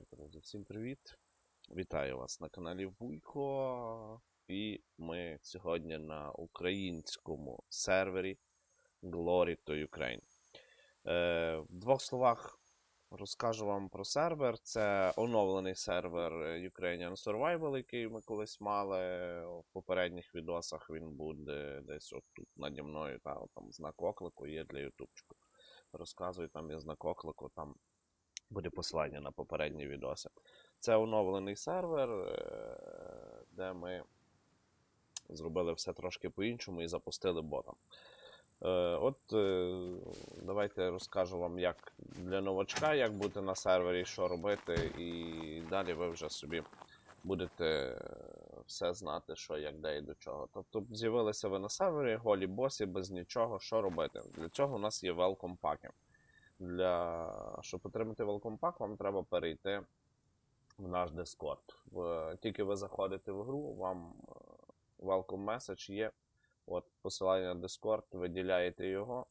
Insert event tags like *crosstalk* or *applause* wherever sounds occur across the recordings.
Так, друзі, всім привіт! Вітаю вас на каналі Вуйко. І ми сьогодні на українському сервері Glory to Ukraine. Е, в двох словах розкажу вам про сервер. Це оновлений сервер Ukrainian Survival, який ми колись мали. В попередніх відосах він буде десь от тут наді мною. Та, там знак оклику є для ютубчику. Розказую, там є знак оклику, там буде посилання на попередні відоси. Це оновлений сервер, е, де ми зробили все трошки по-іншому і запустили бота. Е, От е, давайте розкажу вам, як для новачка, як бути на сервері, що робити, і далі ви вже собі будете все знати, що як де і до чого. Тобто з'явилися ви на сервері, голі босі, без нічого, що робити. Для цього у нас є welcome паки. Для... Щоб отримати welcome pack, вам треба перейти в наш Discord. В... Тільки ви заходите в гру, вам е, welcome message є. От посилання на Discord, виділяєте його.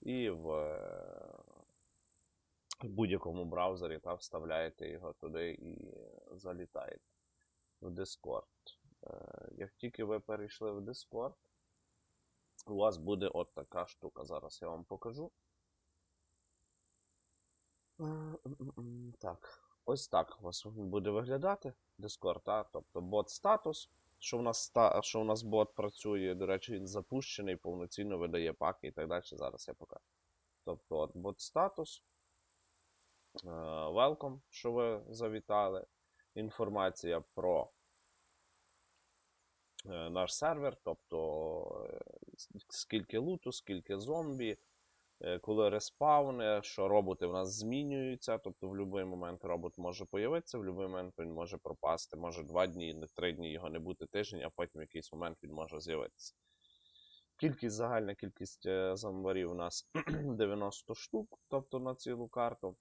І в, е, в будь-якому браузері та, вставляєте його туди і залітаєте в Discord. Е, Як тільки ви перейшли в Discord, у вас буде от така штука. Зараз я вам покажу. Так, ось так у вас буде виглядати Discord, та? тобто бот статус. Що в нас що в нас бот працює, до речі, він запущений, повноцінно видає паки і так далі. Зараз я покажу. Тобто от бот статус. е, Welcome, що ви завітали. Інформація про е, наш сервер, тобто е, скільки луту, скільки зомбі, коли респауни, що роботи в нас змінюються, тобто в будь-який момент робот може появитися, в будь-який момент він може пропасти, може два дні, не три дні його не бути тиждень, а потім в якийсь момент він може з'явитися. Кількість, загальна кількість е, зомбарів у нас *clears throat* 90 штук, тобто на цілу карту.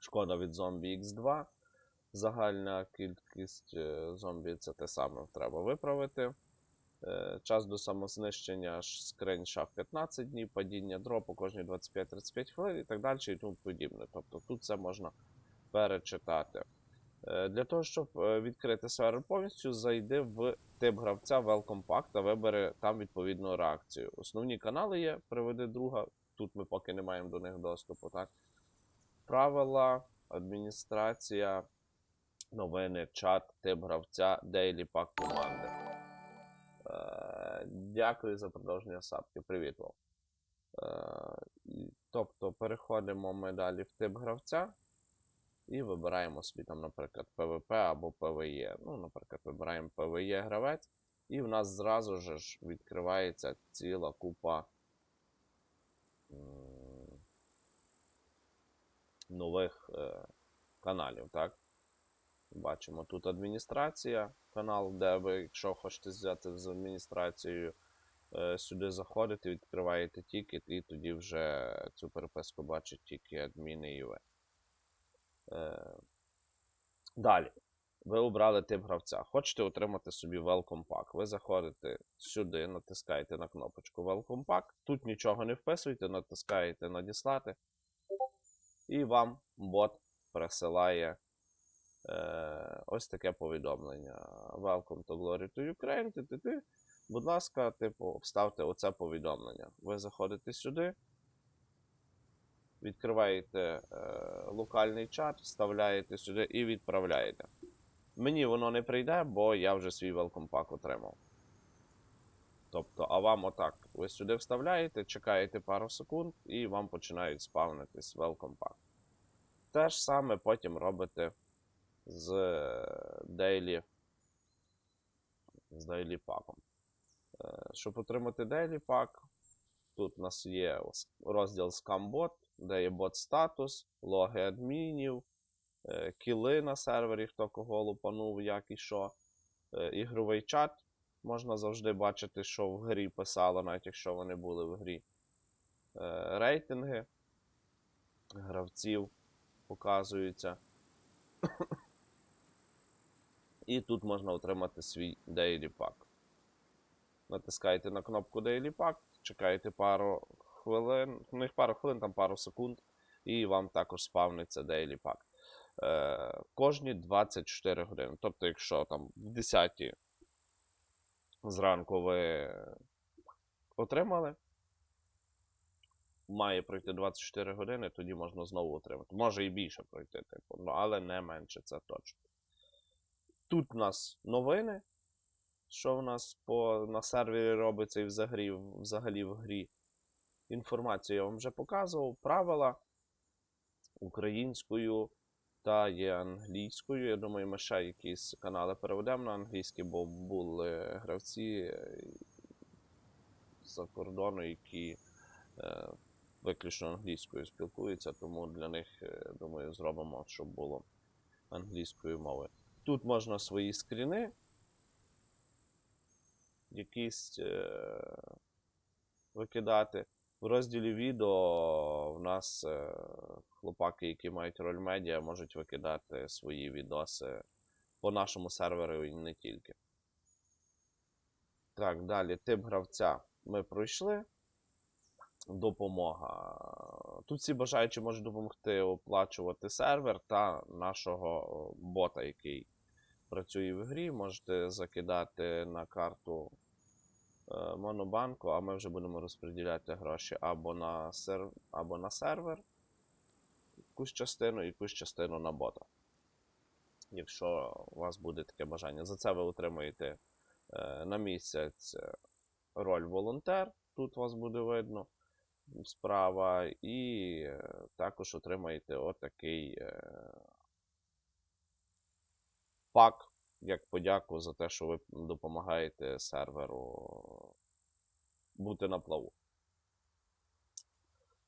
Шкода від зомбі X2. Загальна кількість е, зомбі це те саме треба виправити. Е, Час до самознищення ж скринь шаф 15 днів, падіння дропу кожні 25-35 хвилин і так далі і тому подібне. Тобто тут це можна перечитати. Е, Для того, щоб е, відкрити сервер повністю, зайди в тип гравця Welcome Pack та вибери там відповідну реакцію. Основні канали є, приведи друга. Тут ми поки не маємо до них доступу. Так? Правила, адміністрація, новини, чат, тип гравця, Daily Pack команди. Е, Дякую за продовження сапки. Привіт вам. Е, Тобто переходимо ми далі в тип гравця і вибираємо собі там, наприклад, PvP або PvE. Ну, наприклад, вибираємо PvE гравець, і в нас зразу ж відкривається ціла купа нових е, каналів. Так? Бачимо тут адміністрація, канал, де ви, якщо хочете взяти з адміністрацією, е, сюди заходите, відкриваєте тікет, і тоді вже цю переписку бачать тільки адміни і ви. Е, Далі. Ви обрали тип гравця. Хочете отримати собі Welcome Pack. Ви заходите сюди, натискаєте на кнопочку Welcome Pack. Тут нічого не вписуєте, натискаєте надіслати. І вам бот присилає ось таке повідомлення. Welcome to Glory to Ukraine. Будь ласка, типу, вставте оце повідомлення. Ви заходите сюди, відкриваєте е, локальний чат, вставляєте сюди і відправляєте. Мені воно не прийде, бо я вже свій welcome pack отримав. Тобто, а вам отак. Ви сюди вставляєте, чекаєте пару секунд, і вам починають спавнитись welcome pack. Те ж саме потім робите з е, Daily, з Daily Pack. Е, Щоб отримати Daily Pack, тут у нас є розділ Scambot, де є бот статус, логи адмінів, е, кіли на сервері, хто кого лупанув, як і що. Ігровий чат. Можна завжди бачити, що в грі писало, навіть якщо вони були в грі. Рейтинги гравців показуються. І тут можна отримати свій Daily Pack. Натискаєте на кнопку Daily Pack, чекаєте пару хвилин, ну їх пару хвилин, там пару секунд, і вам також спавниться Daily Pack. е, кожні 24 години. Тобто, якщо там в 10 зранку ви отримали, має пройти 24 години, тоді можна знову отримати. Може і більше пройти, типу, ну, але не менше, це точно. Тут у нас новини, що в нас по, на сервері робиться і взагалі, взагалі в грі. Інформацію я вам вже показував. Правила українською та є англійською. Я думаю, ми ще якісь канали переведемо на англійський, бо були гравці е, з-за кордону, які е, виключно англійською спілкуються, тому для них, е, думаю, зробимо, щоб було англійською мовою. Тут можна свої скріни, якісь е, викидати. В розділі відео в нас е, хлопаки, які мають роль медіа, можуть викидати свої відоси по нашому серверу і не тільки. Так, далі тип гравця ми пройшли. Допомога. Тут всі бажаючі можуть допомогти оплачувати сервер та нашого бота, який працює в грі. Можете закидати на карту е, Монобанку, а ми вже будемо розподіляти гроші або на, сер... або на сервер, якусь частину, якусь частину на бота. Якщо у вас буде таке бажання. За це ви отримаєте е, на місяць е, роль волонтер. Тут вас буде видно справа, і також отримаєте отакий пак, як подяку за те, що ви допомагаєте серверу бути на плаву.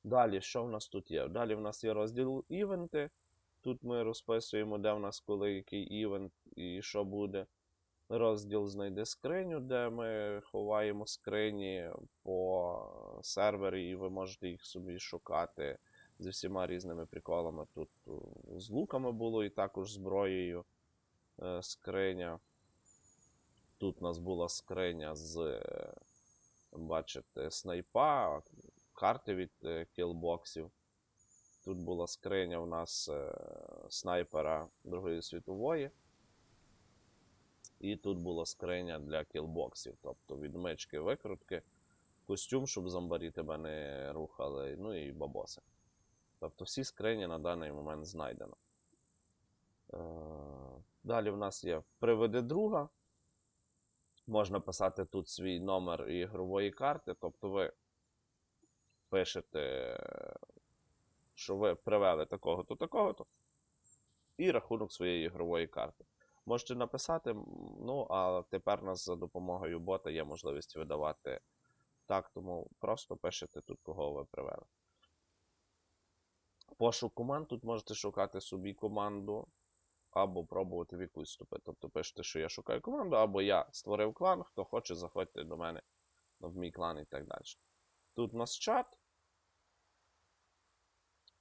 Далі, що в нас тут є? Далі в нас є розділ івенти. Тут ми розписуємо, де в нас коли який івент і що буде. Розділ знайде скриню, де ми ховаємо скрині по сервері, і ви можете їх собі шукати зі всіма різними приколами. Тут е, з луками було і також зброєю скриня. Тут у нас була скриня з, е, бачите, снайпа, карти від е, кілбоксів. Тут була скриня у нас е, снайпера Другої світової. І тут була скриня для кілбоксів, тобто відмички, викрутки, костюм, щоб зомбарі тебе не рухали, ну і бабоси. Тобто всі скрині на даний момент знайдено. Далі в нас є приведи друга. Можна писати тут свій номер ігрової карти, тобто ви пишете, що ви привели такого-то, такого-то, і рахунок своєї ігрової карти. Можете написати, ну, а тепер у нас за допомогою бота є можливість видавати так, тому просто пишете тут, кого ви привели. Пошук команд тут можете шукати собі команду, або пробувати в якусь вступити. Тобто пишете, що я шукаю команду, або я створив клан, хто хоче, заходьте до мене в мій клан і так далі. Тут у нас чат.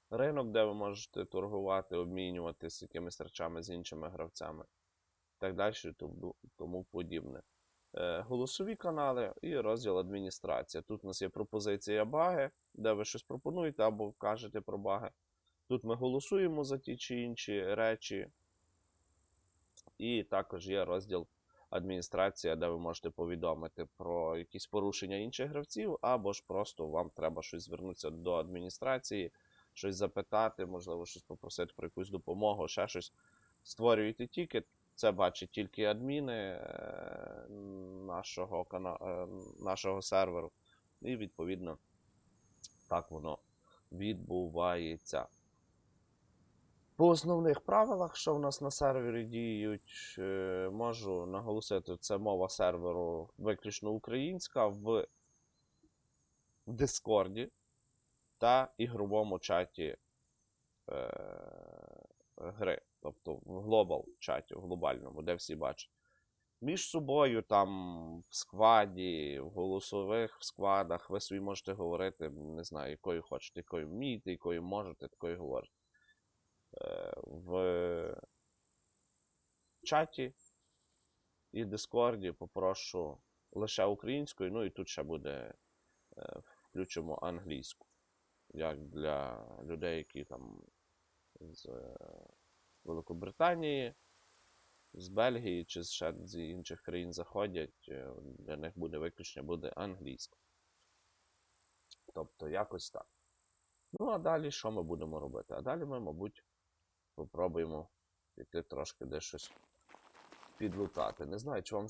Ринок, де ви можете торгувати, обмінюватися якимись речами з іншими гравцями так далі, тому подібне. Е, голосові канали і розділ адміністрація. Тут у нас є пропозиція баги, де ви щось пропонуєте або кажете про баги. Тут ми голосуємо за ті чи інші речі. І також є розділ адміністрація, де ви можете повідомити про якісь порушення інших гравців, або ж просто вам треба щось звернутися до адміністрації, щось запитати, можливо, щось попросити про якусь допомогу, ще щось. Створюєте тікет, це бачать тільки адміни е, нашого, кана... е, нашого серверу. І відповідно так воно відбувається. По основних правилах, що в нас на сервері діють, е, можу наголосити, це мова серверу виключно українська в Дискорді та ігровому чаті е, гри. Тобто в глобал чаті, в глобальному, де всі бачать. Між собою, там, в скваді, в голосових в сквадах, ви собі можете говорити, не знаю, якою хочете, якою вмієте, якою можете, такою говорите. Е, в чаті і Дискорді попрошу лише українською, ну і тут ще буде е, включимо англійську. Як для людей, які там з е, Великобританії, з Бельгії чи ще з інших країн заходять, для них буде виключно буде англійська. Тобто якось так. Ну, а далі що ми будемо робити? А далі ми, мабуть. Попробуємо піти трошки де щось підлутати. Не знаю, чи вам